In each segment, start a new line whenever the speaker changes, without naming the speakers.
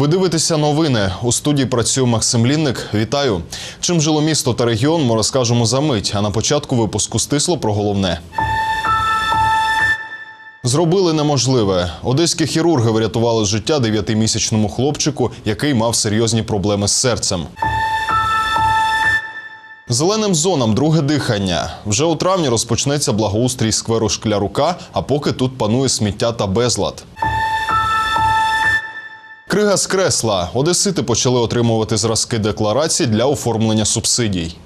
Ви дивитеся новини. У студії працює Максим Лінник. Вітаю. Чим жило місто та регіон, ми розкажемо за мить. А на початку випуску стисло про головне. Зробили неможливе. Одеські хірурги врятували життя дев'ятимісячному хлопчику, який мав серйозні проблеми з серцем. Зеленим зонам друге дихання. Вже у травні розпочнеться благоустрій скверу Шклярука, а поки тут панує сміття та безлад. Крига з кресла. Одесити почали отримувати зразки декларацій для оформлення субсидій.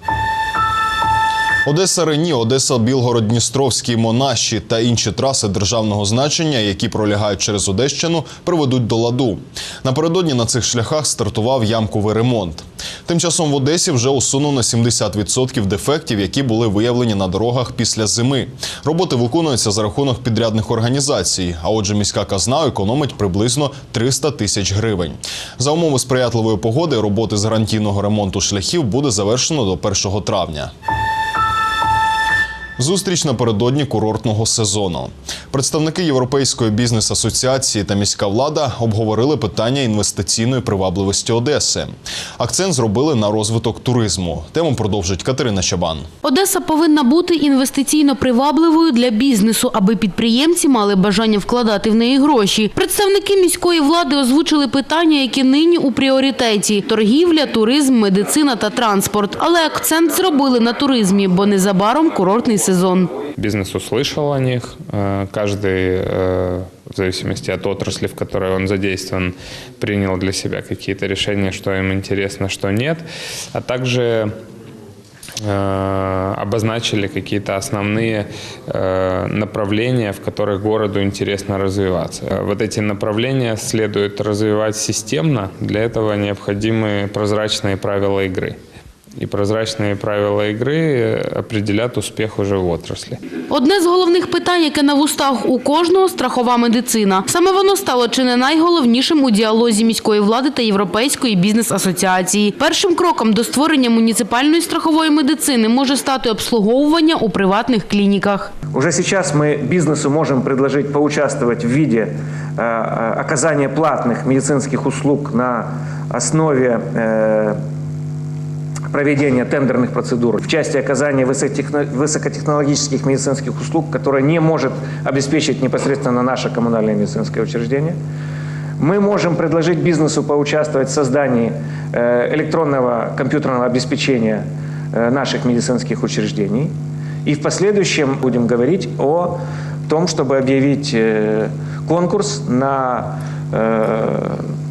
Одеса Рені, Одеса Білгород Дністровський, Монаші та інші траси державного значення, які пролягають через Одещину, приведуть до ладу. Напередодні на цих шляхах стартував ямковий ремонт. Тим часом в Одесі вже усунено 70% дефектів, які були виявлені на дорогах після зими. Роботи виконуються за рахунок підрядних організацій. А отже, міська казна економить приблизно 300 тисяч гривень. За умови сприятливої погоди роботи з гарантійного ремонту шляхів буде завершено до 1 травня. Зустріч напередодні курортного сезону. Представники Європейської бізнес-асоціації та міська влада обговорили питання інвестиційної привабливості Одеси. Акцент зробили на розвиток туризму. Тему продовжить Катерина Чабан.
Одеса повинна бути інвестиційно привабливою для бізнесу, аби підприємці мали бажання вкладати в неї гроші. Представники міської влади озвучили питання, які нині у пріоритеті: торгівля, туризм, медицина та транспорт. Але акцент зробили на туризмі, бо незабаром курортний сезон.
Бизнес услышал о них. Каждый, э, в зависимости от отрасли, в которой он задействован, принял для себя какие-то решения, что им интересно, что нет. А также э, обозначили какие-то основные э, направления, в которых городу интересно развиваться. Вот эти направления следует развивать системно. Для этого необходимы прозрачные правила игры. И прозрачные правила игры э, определят успех уже в отрасли.
Одне з головних питань, яке на вустах у кожного – страхова медицина. Саме воно стало чи не найголовнішим у діалозі міської влади та Європейської бізнес-асоціації. Першим кроком до створення муніципальної страхової медицини може стати обслуговування у приватних клініках.
Уже сейчас мы бизнесу можем предложить поучаствовать в виде э, э, оказания платных медицинских услуг на основе э, проведения тендерных процедур в части оказания высокотехно- высокотехнологических медицинских услуг, которые не может обеспечить непосредственно наше коммунальное медицинское учреждение. Мы можем предложить бизнесу поучаствовать в создании э, электронного компьютерного обеспечения э, наших медицинских учреждений. И в последующем будем говорить о том, чтобы объявить э, конкурс на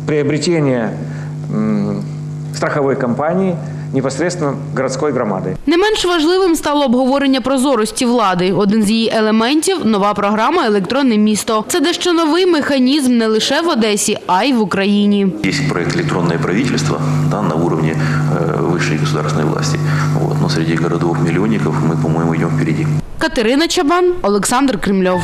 приобретение страховой компании непосредственно городской громадой.
Не менш важливим стало обговорення прозорості влади. Один з її елементів – нова програма «Електронне місто». Це дещо новий механізм не лише в Одесі, а й в Україні.
Есть проект «Электронное правительство» да, на уровне э, высшей государственной власти. Вот. Но среди городов-миллионников мы, по-моему, идем впереди.
Катерина Чабан, Олександр Кремльов.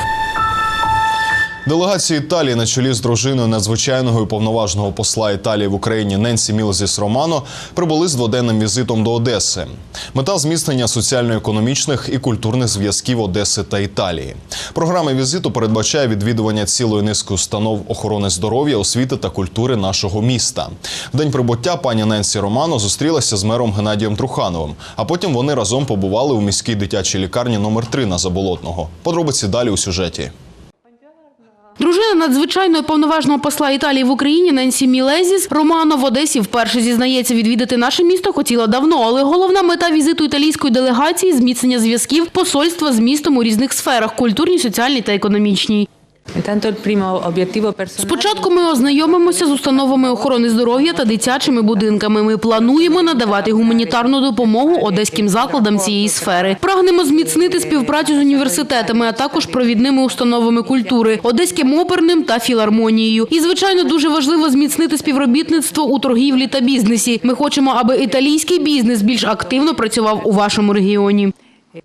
Делегація Італії на чолі з дружиною надзвичайного і повноважного посла Італії в Україні Ненсі Мілзіс Романо прибули з дводенним візитом до Одеси. Мета зміцнення соціально-економічних і культурних зв'язків Одеси та Італії. Програма візиту передбачає відвідування цілої низки установ охорони здоров'я, освіти та культури нашого міста. В день прибуття пані Ненсі Романо зустрілася з мером Геннадієм Трухановим. А потім вони разом побували у міській дитячій лікарні номер 3 на Заболотного. Подробиці далі у сюжеті.
Дружина надзвичайного повноважного посла Італії в Україні Ненсі Мілезіс Романо в Одесі вперше зізнається відвідати наше місто хотіла давно, але головна мета візиту італійської делегації – зміцнення зв'язків посольства з містом у різних сферах – культурній, соціальній та економічній. Спочатку ми ознайомимося з установами охорони здоров'я та дитячими будинками. Ми плануємо надавати гуманітарну допомогу одеським закладам цієї сфери. Прагнемо зміцнити співпрацю з університетами, а також провідними установами культури, одеським оперним та філармонією. І, звичайно, дуже важливо зміцнити співробітництво у торгівлі та бізнесі. Ми хочемо, аби італійський бізнес більш активно працював у вашому регіоні.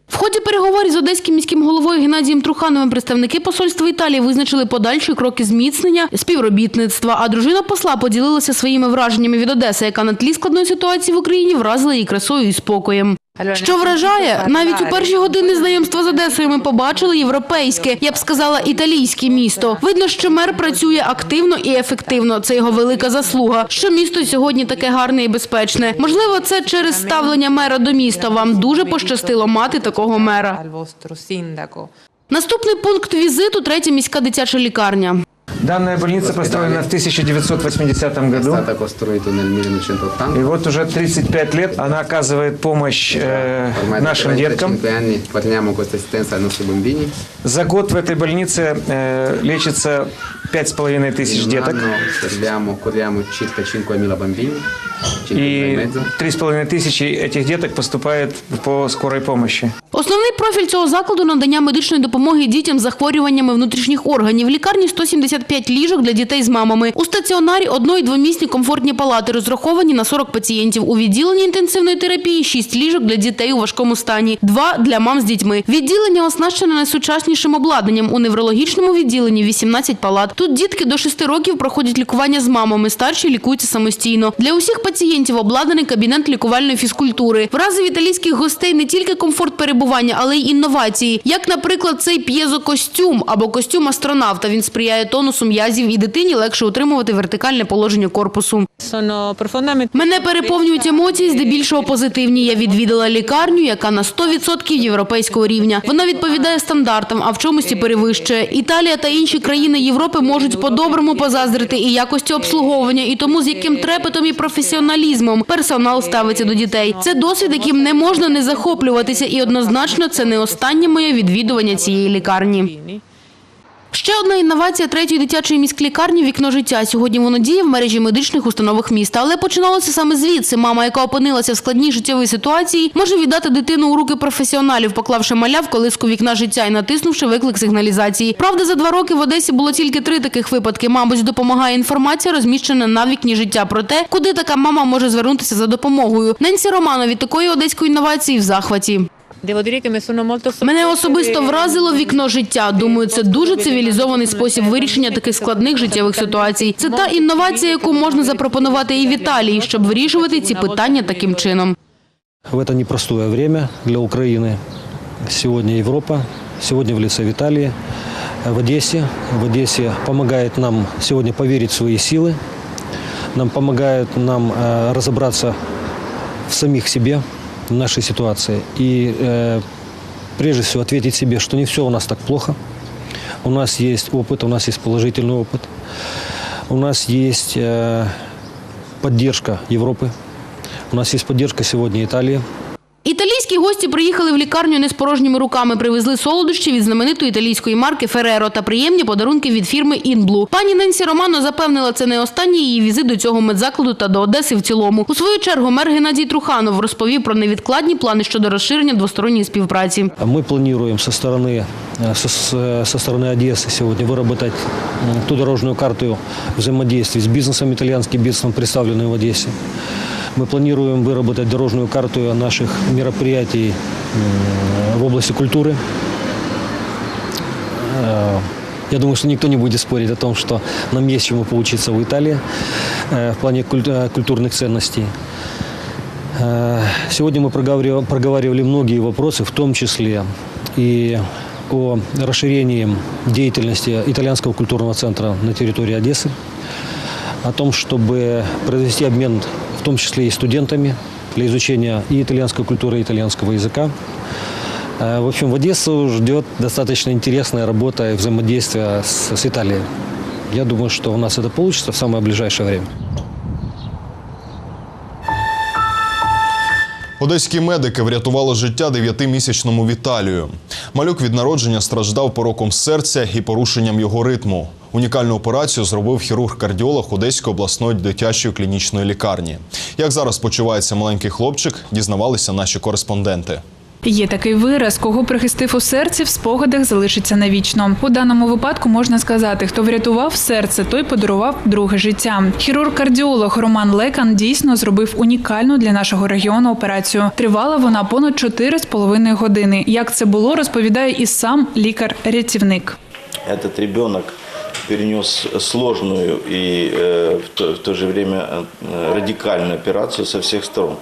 В ході переговорів з одеським міським головою Геннадієм Трухановим представники посольства Італії визначили подальші кроки зміцнення співробітництва. А дружина посла поділилася своїми враженнями від Одеси, яка на тлі складної ситуації в Україні вразила її красою і спокоєм. Що вражає, навіть у перші години знайомства з Одесою ми побачили європейське, я б сказала, італійське місто. Видно, що мер працює активно і ефективно. Це його велика заслуга. Що місто сьогодні таке гарне і безпечне. Можливо, це через ставлення мера до міста. Вам дуже пощастило мати такого мера. Наступний пункт візиту третя міська дитяча лікарня.
Данная больница построена в 1980 году.
stata costruito nel 1980.
И вот уже 35 лет она оказывает помощь э,
Ormai da
нашим деткам.
35 anni forniamo questa assistenza ai nostri bambini.
За год в этой больнице э, лечится 5,5 тысяч
In un
деток.
anno serviamo, curiamo circa 5.000 bambini, 5.000 e
И
mezzo.
3,5 тысячи этих деток поступает по скорой помощи.
Основний профіль цього закладу – надання медичної допомоги дітям з захворюваннями внутрішніх органів. В лікарні 175 ліжок для дітей з мамами. У стаціонарі одно- і двомісні комфортні палати розраховані на 40 пацієнтів. У відділенні інтенсивної терапії 6 ліжок для дітей у важкому стані, 2 для мам з дітьми. Відділення оснащене найсучаснішим обладнанням. У неврологічному відділенні 18 палат. Тут дітки до 6 років проходять лікування з мамами, старші лікуються самостійно. Для усіх пацієнтів обладнаний кабінет лікувальної фізкультури. Вразив італійських гостей не тільки комфорт перебування, але й інновації. Як, наприклад, цей п'єзокостюм або костюм астронавта. Він сприяє тонусу м'язів і дитині легше утримувати вертикальне положення корпусу. Мене переповнюють емоції, здебільшого позитивні. Я відвідала лікарню, яка на 100% європейського рівня. Вона відповідає стандартам, а в чомусь і перевищує. Італія та інші країни Європи можуть по-доброму позаздрити і якості обслуговування, і тому з яким трепетом і професіоналізмом персонал ставиться до дітей. Це досвід, яким не можна не захоплюватися, і однозначно це не останнє моє відвідування цієї лікарні. Ще одна інновація третьої дитячої міськлікарні «Вікно життя». Сьогодні воно діє в мережі медичних установах міста. Але починалося саме звідси. Мама, яка опинилася в складній життєвій ситуації, може віддати дитину у руки професіоналів, поклавши маля в колиску вікна життя і натиснувши виклик сигналізації. Правда, за два роки в Одесі було тільки три таких випадки. Мабуть, допомагає інформація, розміщена на вікні життя про те, куди така мама може звернутися за допомогою. Ненсі Романо від такої одеської інновації в захваті.
Devo dire che mi sono molto
Мене
sorpresa
особисто
di-
вразило вікно життя. Думаю, це дуже цивілізований спосіб вирішення таких складних життєвих ситуацій. Це та інновація, яку можна запропонувати і в Італії, щоб вирішувати ці питання таким чином.
В это непростое время для Украины. Сегодня Европа, сегодня в лице Виталии, в Одессе. В Одессе помогает нам сегодня поверить в свои силы, нам помогает нам э, разобраться в самих себе, в нашей ситуации. И э, прежде всего ответить себе, что не все у нас так плохо. У нас есть опыт, у нас есть положительный опыт. У нас есть э, поддержка Европы. У нас есть поддержка сегодня Италии.
Італійські гості приїхали в лікарню не з порожніми руками. Привезли солодощі від знаменитої італійської марки Фереро та приємні подарунки від фірми Інблу. Пані Ненсі Романо запевнила, це не останній її візит до цього медзакладу та до Одеси в цілому. У свою чергу мер Геннадій Труханов розповів про невідкладні плани щодо розширення двосторонньої співпраці.
Мы планируем со стороны, э, со, с- со стороны Одессы сегодня выработать м, ту дорожную карту взаимодействия с бизнесом, итальянским бизнесом, представленным в Одессе. Мы планируем выработать дорожную карту наших мероприятий м, в области культуры. Э, Я думаю, что никто не будет спорить о том, что нам есть чему поучиться в Италии э, в плане куль- э, культурных ценностей. Э, Сегодня мы проговаривали многие вопросы, в том числе и о расширении деятельности итальянского культурного центра на территории Одессы, о том, чтобы произвести обмен, в том числе и студентами, для изучения и итальянской культуры, и итальянского языка. Э, В общем, в Одессу ждет достаточно интересная работа и взаимодействие с, с Италией. Я думаю, что у нас это получится в самое ближайшее время.
Одеські медики врятували життя дев'ятимісячному Віталію. Малюк від народження страждав пороком серця і порушенням його ритму. Унікальну операцію зробив хірург-кардіолог Одеської обласної дитячої клінічної лікарні. Як зараз почувається маленький хлопчик, дізнавалися наші кореспонденти.
Є такий вираз, кого прихистив у серці, в спогадах залишиться навічно. У даному випадку можна сказати, хто врятував серце, той подарував друге життя. Хірург-кардіолог Роман Лекан дійсно зробив унікальну для нашого регіону операцію. Тривала вона понад 4,5 години. Як це було, розповідає і сам лікар-рятівник.
этот ребенок перенес сложную и э, в, то, в то же время э, радикальную операцию со всех сторон.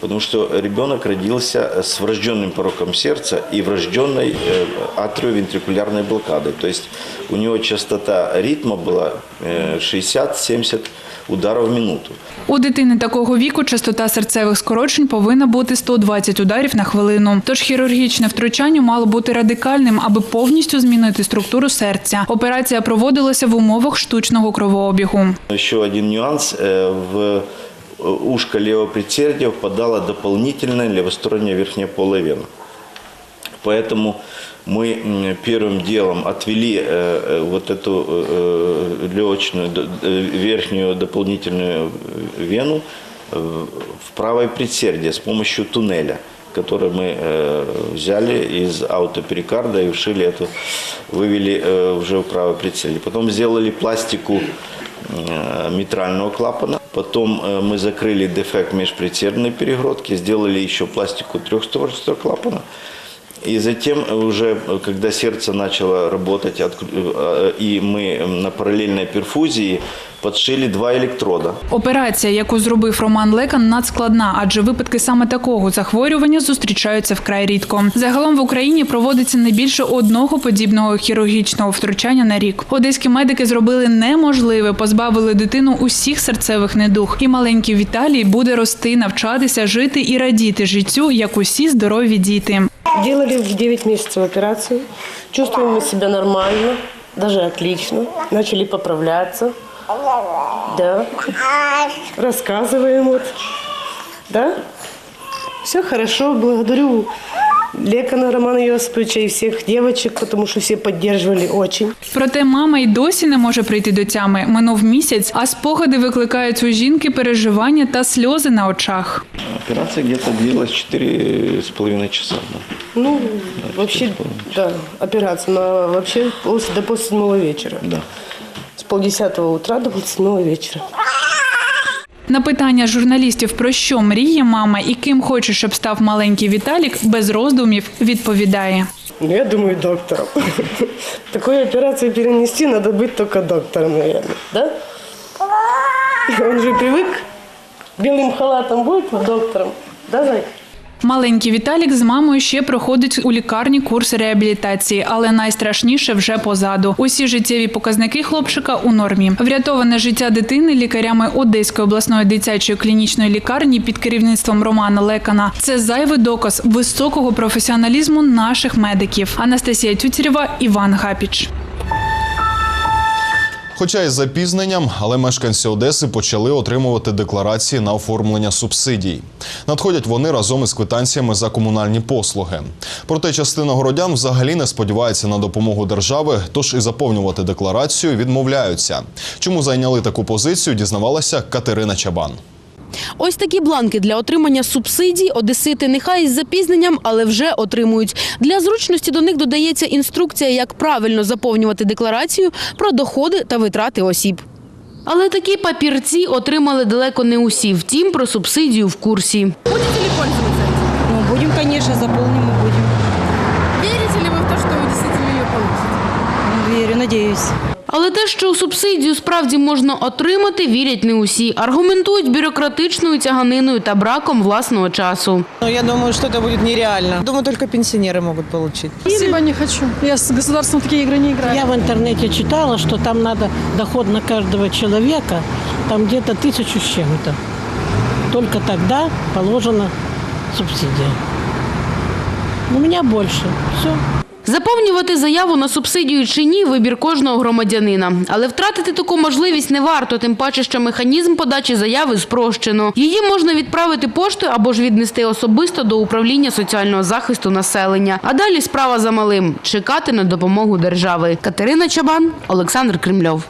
Потому что ребенок родился с врожденным пороком сердца и врожденной э, атриовентрикулярной блокадой. То есть у него частота ритма была э, 60-70 ударов в минуту.
У дитини такого віку частота серцевих скорочень повинна бути 120 ударів на хвилину. Тож хірургічне втручання мало бути радикальним, аби повністю змінити структуру серця. Операція проводилася в умовах штучного кровообігу.
Еще один нюанс. э, В ушко левого предсердия впадала дополнительная левосторонняя верхняя полая вена. Поэтому мы м, первым делом отвели э, э, вот эту э, легочную д- э, верхнюю дополнительную вену э, в правое предсердие с помощью туннеля который мы э, взяли из аутоперикарда и вшили эту, вывели э, уже в правое предсердие. Потом сделали пластику э, митрального клапана. Потом э, мы закрыли дефект межпредсердной перегородки, сделали еще пластику трехстворчатого клапана. И затем уже, э, когда сердце начало работать, отк- э, и мы на параллельной перфузии подшили два электрода.
Операція, яку зробив Роман Лекан, надскладна, адже випадки саме такого захворювання зустрічаються вкрай рідко. Загалом в Україні проводиться не більше одного подібного хірургічного втручання на рік. Одеські медики зробили неможливе, позбавили дитину усіх серцевих недуг. І маленький Віталій буде рости, навчатися, жити і радіти життю, як усі здорові діти.
Делали в 9 месяцев операцию. Чувствуем мы себя нормально, даже отлично. Начали поправляться. Да. Рассказываем вот. Да? Все хорошо. Благодарю Лекана Романа Йосиповича и всех девочек, потому что все поддерживали очень.
Проте мама й досі не може прийти до тями. Минув місяць, а спогади викликають у жінки переживання та сльози на очах.
Операция где-то длилась четыре с половиной часа. да.
Ну, вообще, да, операция. Но вообще после, до полседьмого вечера.
Да.
С полдесятого утра до полседьмого вечера.
На питання журналістів про що мріє мама і ким хоче, щоб став маленький Віталік, без роздумів відповідає.
Ну, я думаю, доктором. Такую операцию перенести надо быть только доктором, наверное. Да? Он же привык белым халатом будет доктором. Да, Зайка?
Маленький Віталік з мамою ще проходить у лікарні курс реабілітації, але найстрашніше вже позаду. Усі життєві показники хлопчика у нормі. Врятоване життя дитини лікарями Одеської обласної дитячої клінічної лікарні під керівництвом Романа Лекана. Це зайвий доказ високого професіоналізму наших медиків. Анастасія Тютєрєва, Іван Гапіч.
Хоча із запізненням, але мешканці Одеси почали отримувати декларації на оформлення субсидій. Надходять вони разом із квитанціями за комунальні послуги. Проте частина городян взагалі не сподівається на допомогу держави, тож і заповнювати декларацію відмовляються. Чому зайняли таку позицію, дізнавалася Катерина Чабан.
Ось такі бланки для отримання субсидій одесити нехай із запізненням, але вже отримують. Для зручності до них додається інструкція, як правильно заповнювати декларацію про доходи та витрати осіб. Але такі папірці отримали далеко не усі. Втім, про субсидію в курсі.
Ну, будем, конечно, будемо, звісно, будем.
получите?
Верю, надеюсь.
Але те, що субсидію справді можна отримати, вірять не усі. Аргументують бюрократичною тяганиною та браком власного часу.
Но я думаю, что это будет нереально. Думаю, только пенсионеры могут получить.
Спасибо, не хочу. Я с государством в такие игры не играю.
Я в интернете читала, что там надо доход на каждого человека, там где-то тысячу с чем-то. Только тогда положена субсидия. У меня больше. Все.
Заповнювати заяву на субсидію чи ні – вибір кожного громадянина. Але втратити таку можливість не варто, тим паче, що механізм подачі заяви спрощено. Її можна відправити поштою або ж віднести особисто до управління соціального захисту населення. А далі справа за малим – чекати на допомогу держави. Катерина Чабан, Олександр Кремльов.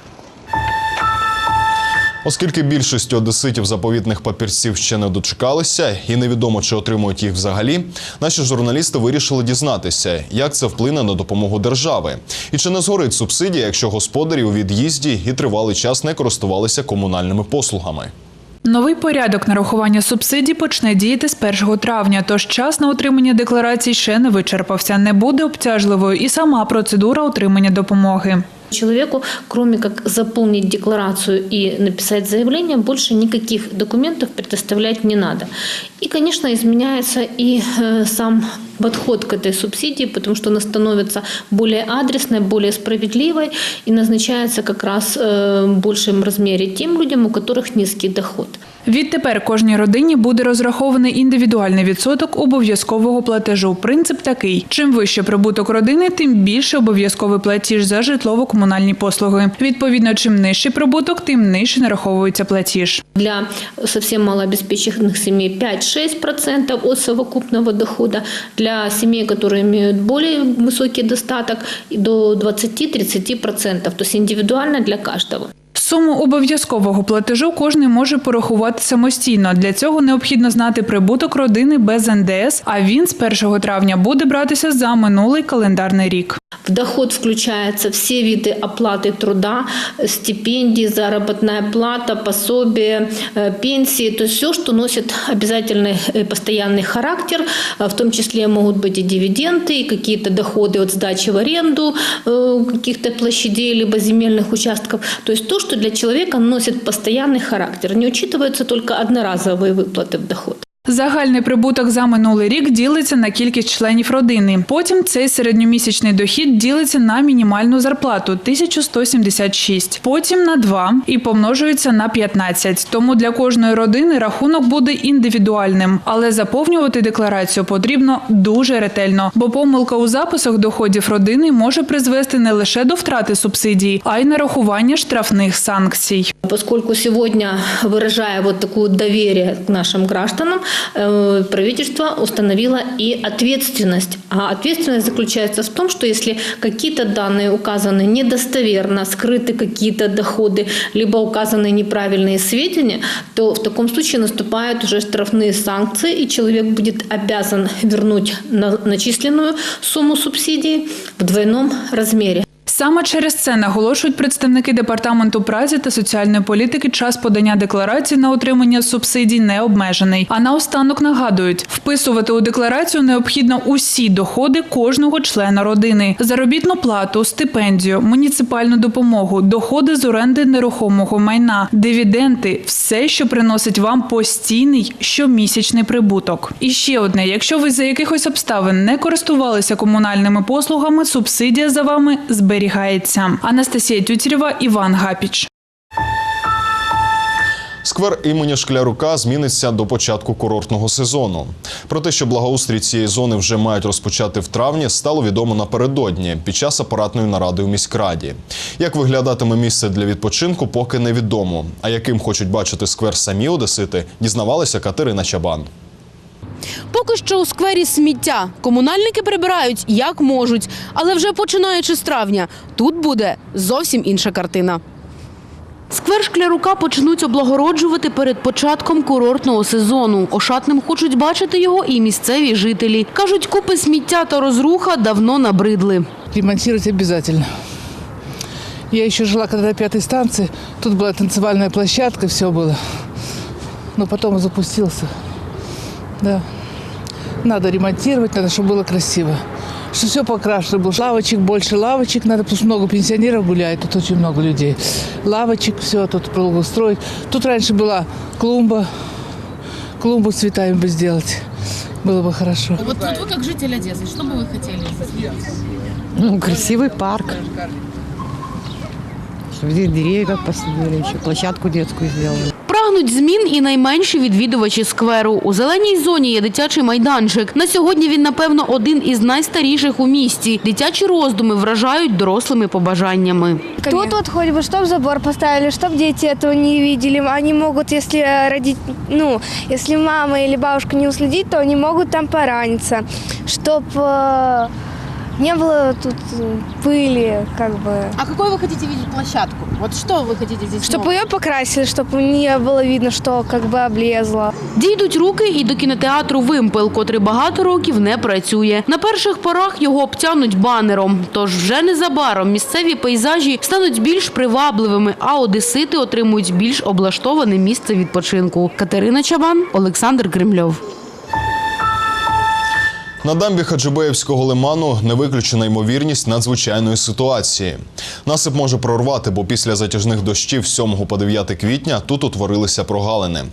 Оскільки більшість одеситів заповітних папірців ще не дочекалися, і невідомо чи отримують їх взагалі, наші журналісти вирішили дізнатися, як це вплине на допомогу держави, і чи не згорить субсидія, якщо господарі у від'їзді і тривалий час не користувалися комунальними послугами.
Новий порядок нарахування субсидій почне діяти з 1 травня, тож час на отримання декларацій ще не вичерпався. Не буде обтяжливою і сама процедура отримання допомоги.
Человеку, кроме как заполнить декларацию и написать заявление, больше никаких документов предоставлять не надо. И, конечно, изменяется и э, сам подход к этой субсидии, потому что она становится более адресной, более справедливой и назначается как раз э, в большем размере тем людям, у которых низкий доход.
Відтепер кожній родині буде розрахований індивідуальний відсоток обов'язкового платежу. Принцип такий: чим вище прибуток родини, тим більше обов'язковий платіж за житлово-комунальні послуги. Відповідно, чим нижчий прибуток, тим нижче нараховується платіж.
Для совсем малообеспеченных семей 5-6% от совокупного дохода. Для семей, которые имеют более высокий достаток, и до 20-30%. То есть индивидуально для каждого.
Суму обов'язкового платежу кожен може порахувати самостійно. Для цього необхідно знати прибуток родини без НДС, а він з 1 травня буде братися за минулий календарний рік.
В доход включаются все виды оплаты труда, стипендии, заработная плата, пособие, э, пенсии, то есть все, что носит обязательный э, постоянный характер, а в том числе могут быть и дивиденды, и какие-то доходы от сдачи в аренду э, каких-то площадей либо земельных участков. То есть то, что для человека носит постоянный характер. Не учитываются только одноразовые выплаты в доход.
Загальний прибуток за минулий рік ділиться на кількість членів родини. Потім цей середньомісячний дохід ділиться на мінімальну зарплату 1176, потім на 2 і помножується на 15. Тому для кожної родини рахунок буде індивідуальним, але заповнювати декларацію потрібно дуже ретельно, бо помилка у записах доходів родини може призвести не лише до втрати субсидій, а й нарахування штрафних санкцій.
Поскольку сегодня, выражая вот такое доверие к нашим гражданам, правительство установило и ответственность. А ответственность заключается в том, что если какие-то данные указаны недостоверно, скрыты какие-то доходы, либо указаны неправильные сведения, то в таком случае наступают уже штрафные санкции, и человек будет обязан вернуть на- начисленную сумму субсидий в двойном размере.
Саме через це наголошують представники департаменту праці та соціальної політики. Час подання декларації на отримання субсидій не обмежений. А наостанок нагадують, вписувати у декларацію необхідно усі доходи кожного члена родини: заробітну плату, стипендію, муніципальну допомогу, доходи з оренди нерухомого майна, дивіденти, все, що приносить вам постійний щомісячний прибуток. І ще одне: якщо ви за якихось обставин не користувалися комунальними послугами, субсидія за вами зберігається. Анастасія Тютєрєва, Іван Гапіч.
Сквер імені Шклярука зміниться до початку курортного сезону. Про те, що благоустрій цієї зони вже мають розпочати в травні, стало відомо напередодні під час апаратної наради у міськраді. Як виглядатиме місце для відпочинку, поки невідомо. А яким хочуть бачити сквер самі одесити, дізнавалася Катерина Чабан.
Поки що у сквері сміття. Комунальники прибирають як можуть, але вже починаючи з травня тут буде зовсім інша картина. Сквер Шклярука почнуть облагороджувати перед початком курортного сезону. Ошатним хочуть бачити його і місцеві жителі. Кажуть, купи сміття та розруха давно набридли.
Ремонтировать обязательно. Я еще жила когда на пятой станции. Тут была танцевальная площадка, все было. Но потом запустился. Да. Надо ремонтировать, надо, чтобы было красиво. Чтобы все покрашено было. Лавочек больше, лавочек надо, потому что много пенсионеров гуляет, тут очень много людей. Лавочек, все тут благоустроить. Тут раньше была клумба. Клумбу с цветами бы сделать. Было бы хорошо.
Вот, вот вы как житель Одессы, что бы вы хотели?
Ну, красивый парк. Чтобы здесь деревья посадили, еще площадку детскую сделали.
Прагнуть змін і найменші відвідувачі скверу. У зеленій зоні є дитячий майданчик. На сьогодні він, напевно, один із найстаріших у місті. Дитячі роздуми вражають дорослими побажаннями.
Тут вот хоть бы, чтобы забор поставили, чтобы дети этого не видели. Они могут, если родить, ну, если мама или бабушка не уследит, то они могут там пораниться. Чтоб, не было тут э, пыли, как бы.
А какой вы хотите видеть площадку? Вот что вы хотите здесь
Чтобы
нового?
ее покрасили, чтобы не было видно, что как бы облезло.
Дійдуть руки і до кінотеатру «Вимпел», котрий багато років не працює. На перших порах його обтянуть банером. Тож вже незабаром місцеві пейзажі стануть більш привабливими, а одесити отримують більш облаштоване місце відпочинку. Катерина Чабан, Олександр Кремльов.
На дамбі Хаджибеївського лиману не виключена ймовірність надзвичайної ситуації. Насип може прорвати, бо після затяжних дощів з 7 по 9 квітня тут утворилися прогалини.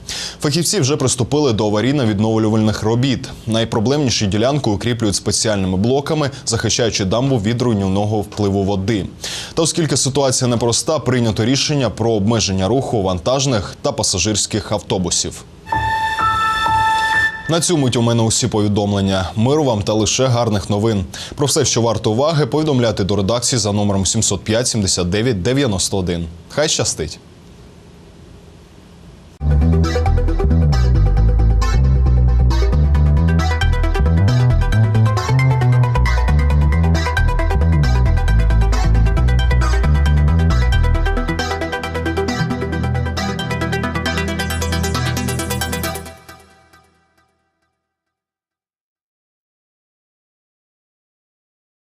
Фахівці вже приступили до аварійно-відновлювальних робіт. Найпроблемніші ділянку укріплюють спеціальними блоками, захищаючи дамбу від руйнівного впливу води. Та оскільки ситуація непроста, прийнято рішення про обмеження руху вантажних та пасажирських автобусів. На цю мить у мене усі повідомлення. Миру вам та лише гарних новин. Про все, що варто уваги, повідомляти до редакції за номером 705 79 91. Хай щастить!